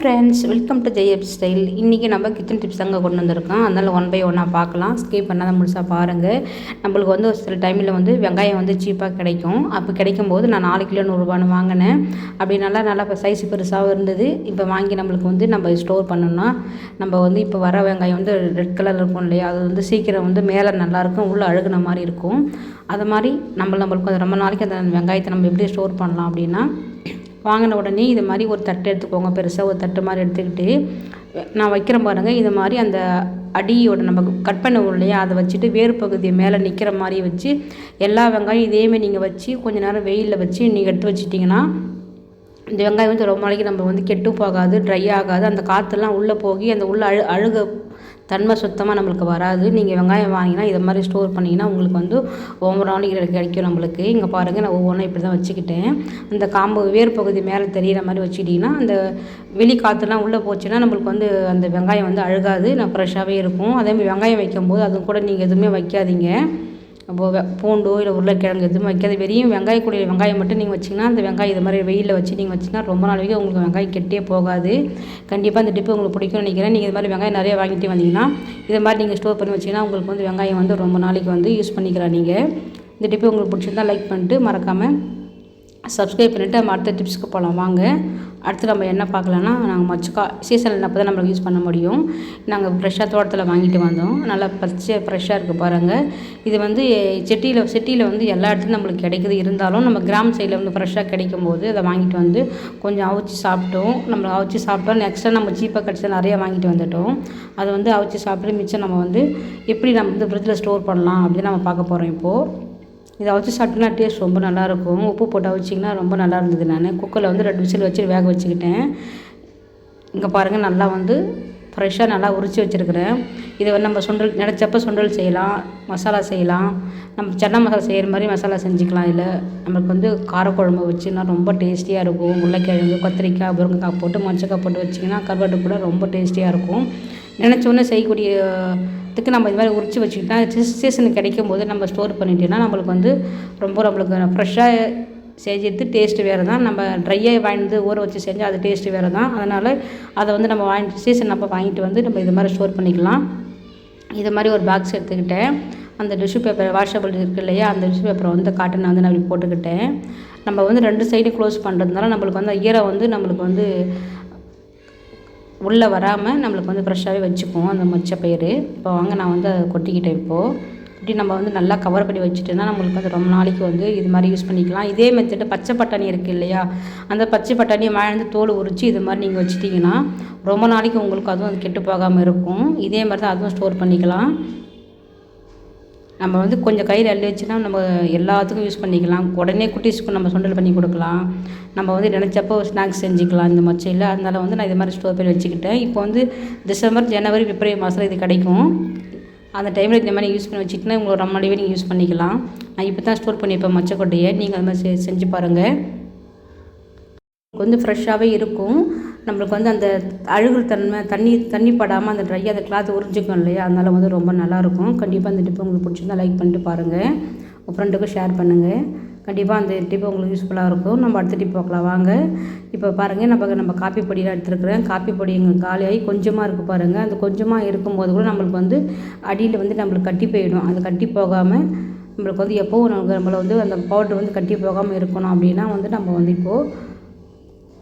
Friends welcome to ஜெயப் style இன்றைக்கி நம்ம கிச்சன் டிப்ஸ் தாங்க கொண்டு வந்திருக்கோம். அதனால் ஒன் பை ஒன்னாக பார்க்கலாம். ஸ்கிப் பண்ணாத முழுசாக பாருங்கள் நம்மளுக்கு வந்து ஒரு சில டைமில் வந்து வெங்காயம் வந்து சீப்பாக கிடைக்கும். அப்போ கிடைக்கும் போது நான் நாலு கிலோ நூறுரூபான்னு வாங்கினேன். அப்படி நல்லா நல்லா இப்போ சைஸ் பெருசாகவும் இருந்தது. இப்போ வாங்கி நம்மளுக்கு வந்து நம்ம ஸ்டோர் பண்ணோம்னா நம்ம வந்து இப்போ வர வெங்காயம் வந்து ரெட் கலர் இருக்கும் இல்லையா? அது வந்து சீக்கிரம் வந்து மேலே நல்லாயிருக்கும் உள்ளே அழுகுன மாதிரி இருக்கும். அது மாதிரி நம்ம நம்மளுக்கு அது ரொம்ப நாளைக்கு அந்த வெங்காயத்தை நம்ம எப்படி ஸ்டோர் பண்ணலாம் அப்படின்னா வாங்கின உடனே இது மாதிரி ஒரு தட்டு எடுத்துக்கோங்க. பெருசாக ஒரு தட்டு மாதிரி எடுத்துக்கிட்டு நான் வைக்கிறேன் பாருங்கள் இது மாதிரி அந்த அடியோட நம்ம கட் பண்ண இல்லையா அதை வச்சுட்டு வேறு பகுதியை மேலே நிற்கிற மாதிரி வச்சு எல்லா வெங்காயம் இதேமாதிரி நீங்கள் வச்சு கொஞ்ச நேரம் வெயிலில் வச்சு நீங்கள் எடுத்து வச்சிட்டிங்கன்னா இந்த வெங்காயம் வந்து ரொம்ப நாளைக்கு நம்ம வந்து கெட்டு போகாது ட்ரை ஆகாது. அந்த காற்றெல்லாம் உள்ளே போகி அந்த உள்ள அழு அழுக தன்மை சுத்தமாக நம்மளுக்கு வராது. நீங்கள் வெங்காயம் வாங்கினா இதை மாதிரி ஸ்டோர் பண்ணிங்கன்னா உங்களுக்கு வந்து ஒவ்வொரு நாளைக்கு கிடைக்கும் நம்மளுக்கு. இங்கே பாருங்கள் நான் ஒவ்வொன்றும் இப்படி தான் வச்சுக்கிட்டேன். அந்த காம்பு வேர் பகுதி மேலே தெரிகிற மாதிரி வச்சுக்கிட்டிங்கன்னா அந்த வெளி காற்றுலாம் உள்ளே போச்சுன்னா நம்மளுக்கு வந்து அந்த வெங்காயம் வந்து அழுகாது. நான் ஃப்ரெஷ்ஷாகவே இருக்கும். அதேமாதிரி வெங்காயம் வைக்கும்போது அது கூட நீங்கள் எதுவுமே வைக்காதீங்க. அப்போது பூண்டோ இல்லை உருளைக்கிழங்கு எதுவும் வைக்காது வெறியும் வெங்காய கூடிய வெங்காயம் மட்டும் நீங்கள் வச்சிங்கன்னா அந்த வெங்காயம் இது மாதிரி வெயிலில் வச்சு நீங்கள் வச்சிங்கன்னா ரொம்ப நாள் வரைக்கும் உங்களுக்கு வெங்காயம் கெட்டே போகாது. கண்டிப்பாக அந்த டிப்பு உங்களுக்கு பிடிக்கும்னு நினைக்கிறேன். நீங்கள் இது மாதிரி வெங்காயம் நிறைய வாங்கிட்டு வந்தீங்கன்னா இது மாதிரி நீங்கள் ஸ்டோர் பண்ணி வச்சிங்கன்னா உங்களுக்கு வந்து வெங்காயம் வந்து ரொம்ப நாளைக்கு வந்து யூஸ் பண்ணிக்கலாம் நீங்கள் இந்த டிப்பு உங்களுக்கு பிடிச்சிருந்தா லைக் பண்ணிட்டு மறக்காமல் சப்ஸ்கிரைப் பண்ணிவிட்டு நம்ம அடுத்த டிப்ஸ்க்கு போகலாம் வாங்க. அடுத்து நம்ம என்ன பார்க்கலான்னா நாங்கள் மொச்சக்கா சீசனில் அப்போ தான் நம்மளுக்கு யூஸ் பண்ண முடியும். நாங்கள் ஃப்ரெஷ்ஷாக தோட்டத்தில் வாங்கிட்டு வந்தோம். நல்லா பச்சை ஃப்ரெஷ்ஷாக இருக்குது பாருங்கள் இது வந்து செட்டியில் சிட்டியில் வந்து எல்லா இடத்துலையும் நம்மளுக்கு கிடைக்குது. இருந்தாலும் நம்ம கிராம சைடில் வந்து ஃப்ரெஷ்ஷாக கிடைக்கும் போது அதை வாங்கிட்டு வந்து கொஞ்சம் அவிச்சு சாப்பிட்டோம். நம்ம அவிச்சு சாப்பிட்டோம். நெக்ஸ்ட்டாக நம்ம சீப்பாக கிடச்சா நிறையா வாங்கிட்டு வந்துட்டோம். அதை வந்து அவிச்சு சாப்பிட்டு மிச்சம் நம்ம வந்து எப்படி நம்ம வந்து ஃப்ரிட்ஜில் ஸ்டோர் பண்ணலாம் அப்படின்னு நம்ம பார்க்க போகிறோம் இப்போது இதை அவிச்சு சாப்பிட்டோன்னா டேஸ்ட் ரொம்ப நல்லாயிருக்கும். உப்பு போட்டு அவிச்சிங்கன்னா ரொம்ப நல்லா இருந்தது நான். குக்கரில் வந்து ரெண்டு விசில் வச்சு வேக வச்சுக்கிட்டேன். இங்கே பாருங்கள் நல்லா வந்து ஃப்ரெஷ்ஷாக நல்லா உரித்து வச்சுருக்கிறேன். இதை வந்து நம்ம சுண்டல் நினச்சப்ப சுண்டல் செய்யலாம் மசாலா செய்யலாம். நம்ம சன்னா மசாலா செய்கிற மாதிரி மசாலா செஞ்சுக்கலாம். இல்லை நம்மளுக்கு வந்து காரக்குழம்பு வச்சுன்னா ரொம்ப டேஸ்டியாக இருக்கும். உருளைக்கிழங்கு கத்திரிக்காய் முருங்கைக்காய் போட்டு மொச்சக்காய் போட்டு வச்சிங்கன்னா கருவாட்டு கூட ரொம்ப டேஸ்டியாக இருக்கும். நினச்சோன்னே செய்யக்கூடிய இதுக்கு நம்ம இது மாதிரி உரித்து வச்சுக்கிட்டா சீசனுக்கு கிடைக்கும் போது நம்ம ஸ்டோர் பண்ணிட்டோம்னா நம்மளுக்கு வந்து ரொம்ப நம்மளுக்கு ஃப்ரெஷ்ஷாக செஞ்சுட்டு டேஸ்ட்டு வேறு தான் நம்ம ட்ரையாக வாங்கிட்டு ஊற வச்சு செஞ்சால் அது டேஸ்ட்டு வேறு தான் அதனால் அதை வந்து நம்ம வாங்கிட்டு சீசன் அப்போ வாங்கிட்டு வந்து நம்ம இது மாதிரி ஸ்டோர் பண்ணிக்கலாம். இது மாதிரி ஒரு பாக்ஸ் எடுத்துக்கிட்டேன். அந்த டிஷ்யூ பேப்பர் வாஷபிள் இருக்குது இல்லையா? அந்த டிஷ்யூ பேப்பரை வந்து காட்டன் வந்து நான் போட்டுக்கிட்டேன். நம்ம வந்து ரெண்டு சைடும் க்ளோஸ் பண்ணுறதுனால நம்மளுக்கு வந்து ஈரம் வந்து நம்மளுக்கு வந்து உள்ளே வராமல் நம்மளுக்கு வந்து ஃப்ரெஷ்ஷாகவே வச்சுக்குவோம் அந்த மொச்சை பயிர் இப்போ வாங்க நான் வந்து அதை கொட்டிக்கிட்டேன் இப்போது இப்படி நம்ம வந்து நல்லா கவர் பண்ணி வச்சுட்டோன்னா நம்மளுக்கு வந்து ரொம்ப நாளைக்கு வந்து இது மாதிரி யூஸ் பண்ணிக்கலாம். இதே மெத்தட் பச்சை பட்டாணி இருக்குது இல்லையா? அந்த பச்சை பட்டாணியை வாழ்ந்து தோல் உரித்து இது மாதிரி நீங்கள் வச்சுட்டிங்கன்னா ரொம்ப நாளைக்கு உங்களுக்கு அதுவும் அது கெட்டு போகாமல் இருக்கும். இதே மாதிரி தான் அதுவும் ஸ்டோர் பண்ணிக்கலாம். நம்ம வந்து கொஞ்சம் கையில் அள்ளி வச்சுன்னா நம்ம எல்லாத்துக்கும் யூஸ் பண்ணிக்கலாம். உடனே குட்டீஸ்க்கு நம்ம சுண்டல் பண்ணி கொடுக்கலாம். நம்ம வந்து நினச்சப்போ ஸ்நாக்ஸ் செஞ்சுக்கலாம். இந்த மொச்சையில் அதனால் வந்து நான் இது மாதிரி ஸ்டோர் பண்ணி வச்சுக்கிட்டேன். இப்போ வந்து டிசம்பர் ஜனவரி பிப்ரவரி மாதம் இது கிடைக்கும். அந்த டைமில் இந்த மாதிரி யூஸ் பண்ணி வச்சுக்கிட்டா உங்களோட ரொம்ப நீங்கள் யூஸ் பண்ணிக்கலாம். நான் இப்போ தான் ஸ்டோர் பண்ணியிருப்பேன் மச்சக்கொட்டையை. நீங்கள் அது மாதிரி செஞ்சு பாருங்கள் வந்து ஃப்ரெஷ்ஷாகவே இருக்கும். நம்மளுக்கு வந்து அந்த அழுகுற தன்மை தண்ணி தண்ணி படாமல் அந்த ட்ரையாக அந்த கிளாத் உறிஞ்சிக்கும் இல்லையா? அதனால் வந்து ரொம்ப நல்லாயிருக்கும். கண்டிப்பாக அந்த டிப்பு உங்களுக்கு பிடிச்சிருந்தா லைக் பண்ணிட்டு பாருங்கள் உங்கள் ஃப்ரெண்டுக்கும் ஷேர் பண்ணுங்கள் கண்டிப்பாக அந்த டிப்பு உங்களுக்கு யூஸ்ஃபுல்லாக இருக்கும். நம்ம அடுத்த டிப் பார்க்கலாம். வாங்க. இப்போ பாருங்கள் நம்ம நம்ம காப்பி பொடியெலாம் எடுத்துருக்குறேன். காப்பி பொடி எங்களுக்கு காலியாகி கொஞ்சமாக இருக்குது பாருங்கள் அந்த கொஞ்சமாக இருக்கும்போது கூட நம்மளுக்கு வந்து அடியில் வந்து நம்மளுக்கு கட்டி போயிடும். அது கட்டி போகாமல் நம்மளுக்கு வந்து எப்போவும் நம்மளை வந்து அந்த பவுடர் வந்து கட்டி போகாமல் இருக்கணும் அப்படின்னா வந்து நம்ம வந்து இப்போது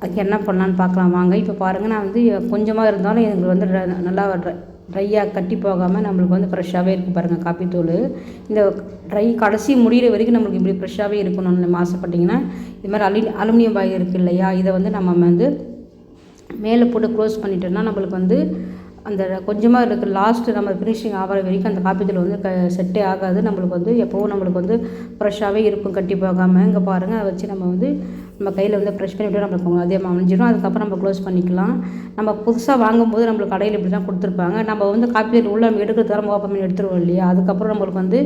அதுக்கு என்ன பண்ணலான்னு பார்க்கலாம். வாங்க இப்போ பாருங்கள் நான் வந்து கொஞ்சமாக இருந்தாலும் எங்களுக்கு வந்து நல்லா ட்ரையாக கட்டி போகாமல் நம்மளுக்கு வந்து ஃப்ரெஷ்ஷாகவே இருக்குது பாருங்கள் காப்பித்தூள் இந்த ட்ரை கடைசி முடிகிற வரைக்கும் நம்மளுக்கு இப்படி ஃப்ரெஷ்ஷாகவே இருக்கணும்னு நம்ம ஆசைப்பட்டிங்கன்னா இது மாதிரி அலு அலுமினியம் பாய் இருக்குது இல்லையா? இதை வந்து நம்ம வந்து மேலே போட்டு க்ளோஸ் பண்ணிட்டோம்னா நம்மளுக்கு வந்து அந்த கொஞ்சமாக இருக்கிற லாஸ்ட்டு நம்ம ஃபினிஷிங் ஆகிற வரைக்கும் அந்த காப்பித்தூள் வந்து க செட்டே ஆகாது. நம்மளுக்கு வந்து எப்போவும் நம்மளுக்கு வந்து ஃப்ரெஷ்ஷாகவே இருக்கும் கட்டி போகாமல் இங்கே பாருங்கள் அதை வச்சு நம்ம வந்து நம்ம கையில் வந்து ப்ரெஷ் பண்ணிவிட்டு நம்மளுக்கு அதே அமைஞ்சிடும் அதுக்கப்புறம் நம்ம க்ளோஸ் பண்ணிக்கலாம். நம்ம புதுசாக வாங்கும்போது நம்மளுக்கு கடையில் இப்படி தான் கொடுத்துருப்பாங்க. நம்ம வந்து காப்பி உள்ள நம்ம எடுக்கிற தரம் ஓப்பன் பண்ணி எடுத்துருவோம் இல்லையா? அதுக்கப்புறம் நம்மளுக்கு வந்து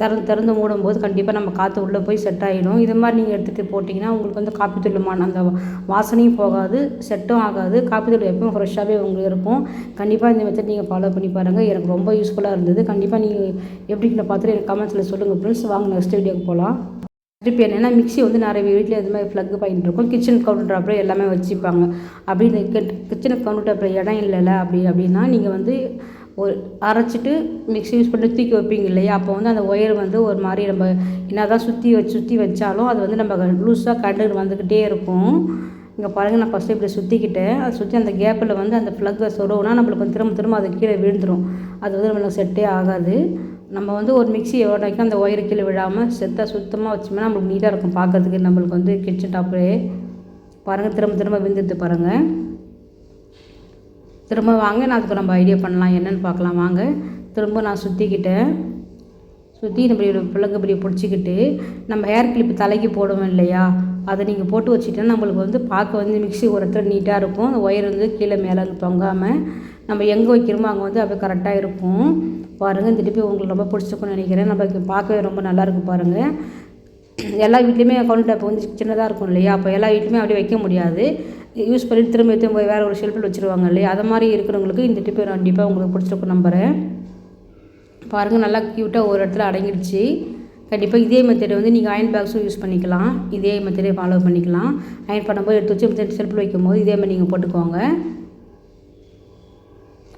திறந்து திறந்து மூடும்போது கண்டிப்பாக நம்ம காற்று உள்ளே போய் செட் ஆகிடும் இது மாதிரி நீங்கள் எடுத்துகிட்டு போட்டிங்கன்னா உங்களுக்கு வந்து காப்பி தூள் அந்த வாசனையும் போகாது செட்டும் ஆகாது. காப்பி தூள் எப்பவும் ஃப்ரெஷ்ஷாகவே உங்களுக்கு இருக்கும். கண்டிப்பாக இந்த மெத்தட் நீங்கள் ஃபாலோ பண்ணி பாருங்கள் எனக்கு ரொம்ப யூஸ்ஃபுல்லாக இருந்தது. கண்டிப்பாக நீங்கள் எப்படின்னு பார்த்துட்டு எனக்கு கமெண்ட்ஸில் சொல்லுங்கள் ஃப்ரெண்ட்ஸ் வாங்க நெக்ஸ்ட் வீடியோக்கு போகலாம் திருப்பி என்னென்னா மிக்ஸி வந்து நிறைய வீட்டில் இது மாதிரி ப்ளக் பாயிண்ட் இருக்கும். கிச்சன் கவுண்டர் அப்புறம் எல்லாமே வச்சுப்பாங்க. அப்படி கிச்சன் கவுண்டர் அப்புறம் இடம் இல்லைல்ல அப்படி அப்படின்னா நீங்கள் வந்து ஒரு அரைச்சிட்டு மிக்ஸி யூஸ் பண்ணி தூக்கி வைப்பீங்க இல்லையா? அப்போ வந்து அந்த ஒயர் வந்து ஒரு மாதிரி நம்ம என்ன தான் சுற்றி வச்சு சுற்றி வச்சாலும் அது வந்து நம்ம லூஸாக கண்டு வந்துக்கிட்டே இருக்கும். இங்கே பாருங்கள் நான் ஃபஸ்ட்டு இப்படி சுற்றிக்கிட்டேன் அதை சுற்றி அந்த கேப்பில் வந்து அந்த ப்ளக்கை சொருவுனா நம்மளுக்கு வந்து திரும்ப திரும்ப அது கீழே விழுந்துடும் அது வந்து நம்மளுக்கு செட்டே ஆகாது. நம்ம வந்து ஒரு மிக்ஸி உடைக்கும் அந்த ஒயர் கீழே விழாமல் செத்தாக சுத்தமாக வச்சோம்னா நம்மளுக்கு நீட்டாக இருக்கும். பார்க்குறதுக்கு நம்மளுக்கு வந்து கிச்சன் டாப்லேயே பாருங்கள் திரும்ப திரும்ப விழுந்துட்டு பாருங்கள் திரும்ப வாங்க நான் அதுக்கு நம்ம ஐடியா பண்ணலாம். என்னென்னு பார்க்கலாம். வாங்க திரும்ப நான் சுற்றிக்கிட்டேன் சுற்றி நம்ம இப்படி பிள்ளைங்க இப்படி பிடிச்சிக்கிட்டு நம்ம ஹேர் கிளிப்பு தலைக்கு போடுவோம் இல்லையா? அதை நீங்கள் போட்டு வச்சுட்டா நம்மளுக்கு வந்து பார்க்க வந்து மிக்ஸி ஒரு இடத்துல நீட்டாக இருக்கும். அந்த ஒயர் வந்து கீழே மேலே வந்து தொங்காமல் நம்ம எங்கே வைக்கிறோமோ அங்கே வந்து அப்படியே கரெக்டாக இருக்கும். பாருங்கள் இந்த டிப்பி உங்களுக்கு ரொம்ப பிடிச்சிருக்குன்னு நினைக்கிறேன். நம்ம பார்க்கவே ரொம்ப நல்லாயிருக்கு பாருங்கள் எல்லா வீட்லேயுமே கவுண்டர் டாப் வந்து சின்னதாக இருக்கும் இல்லையா? அப்போ எல்லா வீட்லேயுமே அப்படியே வைக்க முடியாது. யூஸ் பண்ணிட்டு திரும்ப திரும்ப வேறு ஒரு ஷெல்ஃபில் வச்சுருவாங்க இல்லையா? அது மாதிரி இருக்கிறவங்களுக்கு இந்த டிப்பு கண்டிப்பாக உங்களுக்கு பிடிச்சிருக்கும் நம்புகிறேன் பாருங்கள் நல்லா க்யூட்டாக ஒரு இடத்துல அடங்கிடுச்சு. கண்டிப்பாக இதே மெத்தடை வந்து நீங்கள் அயன் பேக்ஸும் யூஸ் பண்ணிக்கலாம். இதே மெத்தடே ஃபாலோ பண்ணிக்கலாம். அயன் பண்ணும்போது எடுத்து வச்சு செல்ஃபில் வைக்கும் போது இதே மாதிரி நீங்கள் போட்டுக்கோங்க.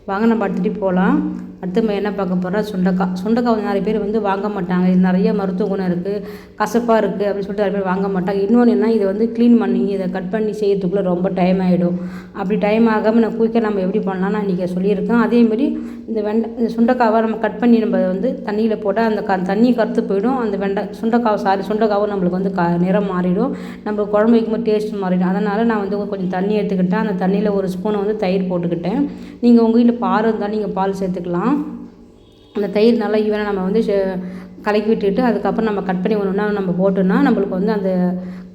வாங்க நம்ம அடுத்துட்டு போகலாம் அடுத்து நம்ம என்ன பார்க்க போகிறோம் சுண்டக்காய் சுண்டக்காய் வந்து நிறைய பேர் வந்து வாங்க மாட்டாங்க. இது நிறைய மருத்துவ குணம் இருக்குது கசப்பாக இருக்குது அப்படின்னு சொல்லிட்டு நிறைய பேர் வாங்க மாட்டாங்க. இன்னொன்று என்ன இதை வந்து க்ளீன் பண்ணி இதை கட் பண்ணி செய்யறதுக்குள்ளே ரொம்ப டைம் ஆகிடும் அப்படி டைம் ஆகாமல் நான் குயிக்காக நம்ம எப்படி பண்ணலாம் நான் இன்றைக்கி சொல்லியிருக்கேன். அதேமாரி இந்த வெண்டை இந்த சுண்டக்காவை நம்ம கட் பண்ணி நம்ம வந்து தண்ணியில் போட்டால் அந்த க தண்ணி கருத்து போயிடும். அந்த வெண்டை சுண்டக்காவை சாரி சுண்டக்காவும் நம்மளுக்கு வந்து க நிறம் மாறிடும். நம்ம குழம்பு வைக்கும்போது டேஸ்ட் மாறிடும். அதனால் நான் வந்து கொஞ்சம் தண்ணி எடுத்துக்கிட்டேன். அந்த தண்ணியில் ஒரு ஸ்பூனை வந்து தயிர் போட்டுக்கிட்டேன். நீங்கள் உங்கள் வீட்டில் பால் இருந்தால் நீங்கள் பால் சேர்த்துக்கலாம். அந்த தயிர் நல்லா ஈவனாக நம்ம வந்து கலக்கி விட்டுட்டு அதுக்கப்புறம் நம்ம கட் பண்ணி ஒன்று ஒன்றா நம்ம போட்டோம்னா நம்மளுக்கு வந்து அந்த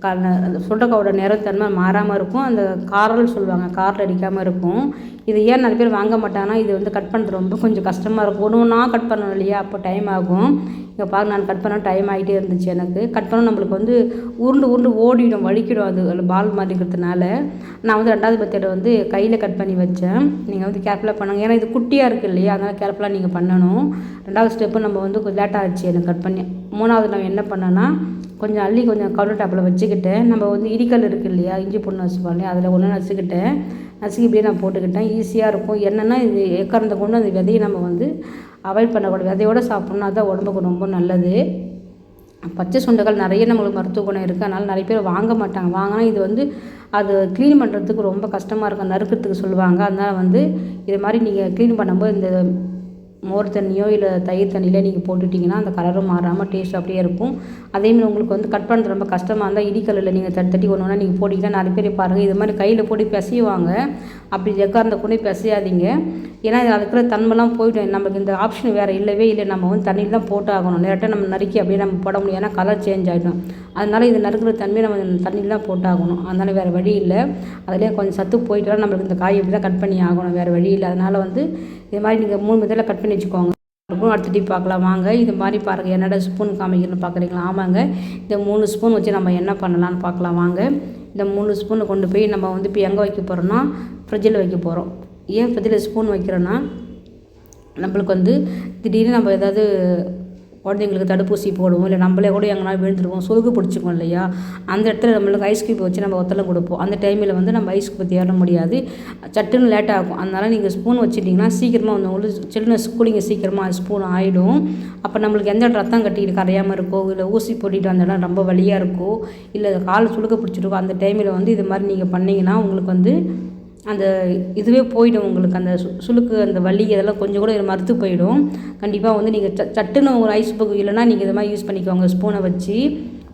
க அந்த சுண்டக்காவோட நிறத்தன்மை மாறாமல் இருக்கும். அந்த காரல் சொல்லுவாங்க காரில் அடிக்காமல் இருக்கும். இது ஏன் நிறைய பேர் வாங்க மாட்டாங்கன்னா இது வந்து கட் பண்ணுறது ரொம்ப கொஞ்சம் கஷ்டமாக இருக்கும். ஒன்று ஒன்றா கட் பண்ணணும் இல்லையா? அப்போ டைம் ஆகும். இங்கே பாருங்க நான் கட் பண்ண டைம் ஆகிட்டே இருந்துச்சு எனக்கு. கட் பண்ண நம்மளுக்கு வந்து உருண்டு உருண்டு ஓடிடும் வலிக்கிடும் அது பால் மாதிரிக்கிறதுனால நான் வந்து ரெண்டாவது மெத்தடை வந்து கையில் கட் பண்ணி வச்சேன். நீங்கள் வந்து கேர்ஃபுல்லாக பண்ணுங்க. ஏன்னா இது குட்டியாக இருக்குது இல்லையா? அதனால் கேர்ஃபுல்லாக நீங்கள் பண்ணணும். ரெண்டாவது ஸ்டெப்பு நம்ம வந்து கொஞ்சம் லேட்டாக ஆச்சு எனக்கு கட் பண்ணி. மூணாவது நான் என்ன பண்ணேன்னா கொஞ்சம் அள்ளி கொஞ்சம் கவுண்டர் டாப்பில் வச்சுக்கிட்டேன். நம்ம வந்து இடிக்கல் இருக்குது இல்லையா? இஞ்சி பொண்ணு வச்சுப்பாங்க அதில் ஒன்று நசுக்கிட்டேன். நசுக்கி இப்படியே நான் போட்டுக்கிட்டேன். ஈஸியாக இருக்கும். என்னென்னா இது எக்கறந்த கொண்டு அந்த விதையை நம்ம வந்து அவாய்ட் பண்ணக்கூடாது. விதையோடு சாப்பிட்ணும் அதுதான் உடம்புக்கு ரொம்ப நல்லது. பச்சை சுண்டைகள் நிறைய நம்மளுக்கு மருத்துவ குணம் இருக்குது அதனால் நிறைய பேர் வாங்க மாட்டாங்க. வாங்கினா இது வந்து அது க்ளீன் பண்ணுறதுக்கு ரொம்ப கஷ்டமாக இருக்கும். நறுக்கிறதுக்கு சொல்லுவாங்க. அதனால் வந்து இது மாதிரி நீங்கள் க்ளீன் பண்ணும்போது இந்த மோர் தண்ணியோ இல்லை தயிர் தண்ணியில நீங்கள் போட்டுட்டிங்கன்னா அந்த கலரும் மாறாமல் டேஸ்ட் அப்படியே இருக்கும். அதேமாதிரி உங்களுக்கு வந்து கட் பண்ணுறது ரொம்ப கஷ்டமாக இருந்தால் இடிக்கல்லில் நீங்கள் தட்டி தட்டி ஒன்று ஒன்றா நீங்கள் போட்டிங்கன்னா நிறைய பேர் பாருங்கள் இது மாதிரி கையில் போட்டு பிசையுவாங்க. அப்படி எக்காந்த கொண்டு பிசையாதீங்க. ஏன்னா இதில் இருக்கிற தன்மைலாம் போய்டும். நமக்கு இந்த ஆப்ஷன் வேறு இல்லவே இல்லை. நம்ம வந்து தண்ணியில் தான் போட்டு ஆகணும் நேரட்டாக நம்ம நறுக்கி அப்படியே நம்ம போட முடியும். ஏன்னா கலர் சேஞ்ச் ஆகிடும் அதனால் இது நறுக்கிற தன்மையை நம்ம தண்ணியில் தான் போட்டு ஆகணும் அதனால் வேறு வழி இல்லை. அதிலே கொஞ்சம் சத்து போயிட்டு நம்மளுக்கு இந்த காய் இப்படி தான் கட் பண்ணி ஆகணும். வேறு வழி இல்லை. அதனால் வந்து இது மாதிரி நீங்கள் மூணு மெத்தடில் கட் பண்ணி வச்சுக்கோங்க. இருக்கும் அடுத்த பார்க்கலாம். வாங்க. இது மாதிரி பாருங்கள் என்னடா ஸ்பூன் காமிக்கணும்னு பார்க்குறீங்களா? ஆமாங்க. இந்த மூணு ஸ்பூன் வச்சு நம்ம என்ன பண்ணலான்னு பார்க்கலாம். வாங்க. இந்த மூணு ஸ்பூனை கொண்டு போய் நம்ம வந்து இப்போ எங்கே வைக்க போகிறோம்னா ஃப்ரிட்ஜில் வைக்க போகிறோம் ஏன் பதில் ஸ்பூன் வைக்கிறோன்னா நம்மளுக்கு வந்து திடீர்னு நம்ம ஏதாவது குழந்தைங்களுக்கு தடுப்பூசி போடுவோம் இல்லை நம்மளே கூட எங்கன்னா விழுந்துருவோம் சொருகு பிடிச்சிக்கும் இல்லையா? அந்த இடத்துல நம்மளுக்கு ஐஸ் க்யூப் வச்சு நம்ம ஒத்தலை கொடுப்போம். அந்த டைமில் வந்து நம்ம ஐஸ் க்யூப் தேட முடியாது. சட்டுன்னு லேட் ஆகும். அதனால் நீங்கள் ஸ்பூன் வச்சுட்டிங்கன்னா சீக்கிரமாக வந்து உங்களுக்கு சில்ட்ரன்ஸ் கூலிங்க சீக்கிரமாக ஸ்பூன் ஆகிடும் அப்போ நம்மளுக்கு எந்த ரத்தம் கட்டிக்கிட்டு கரையாமல் இருக்கோ இல்லை ஊசி போட்டிட்டு அந்த இடம் ரொம்ப வழியாக இருக்கோ இல்லை கால் சுழுக்க பிடிச்சிருக்கோ அந்த டைமில் வந்து இது மாதிரி நீங்கள் பண்ணிங்கன்னா உங்களுக்கு வந்து அந்த இதுவே போயிடும் உங்களுக்கு. அந்த சு சுளுக்கு அந்த வலி இதெல்லாம் கொஞ்சம் கூட மறுத்து போயிடும். கண்டிப்பாக வந்து நீங்கள் ச சட்டுன்னு ஒரு ஐஸ் பக் இல்லைனா நீங்கள் இது மாதிரி யூஸ் பண்ணிக்கோங்க. ஸ்பூனை வச்சு.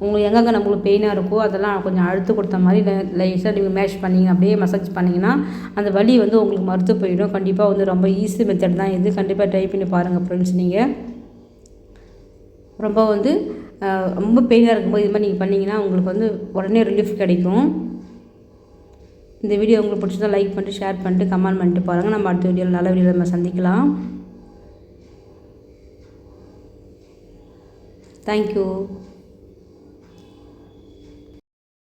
உங்களுக்கு எங்கெங்கே நம்மளுக்கு பெயினாக இருக்கோ அதெல்லாம் கொஞ்சம் அழுத்து கொடுத்த மாதிரி லைஸாக நீங்கள் மேஷ் பண்ணிங்க அப்படியே மசாஜ் பண்ணிங்கன்னா அந்த வலி வந்து உங்களுக்கு மறுத்து போயிடும். கண்டிப்பாக வந்து ரொம்ப ஈஸி மெத்தட் தான் இது. கண்டிப்பாக ட்ரை பண்ணி பாருங்கள் ஃப்ரெண்ட்ஸ் நீங்கள் ரொம்ப வந்து ரொம்ப பெயினாக இருக்கும்போது இது மாதிரி நீங்கள் பண்ணிங்கன்னா உங்களுக்கு வந்து உடனே ரிலீஃப் கிடைக்கும். இந்த வீடியோ உங்களுக்கு பிடிச்சதா லைக் பண்ணிட்டு ஷேர் பண்ணிட்டு கமெண்ட் பண்ணிட்டு பாருங்கள் நம்ம அடுத்த வீடியோவில் நல்ல வீடியோவில் நம்ம சந்திக்கலாம். தேங்க்யூ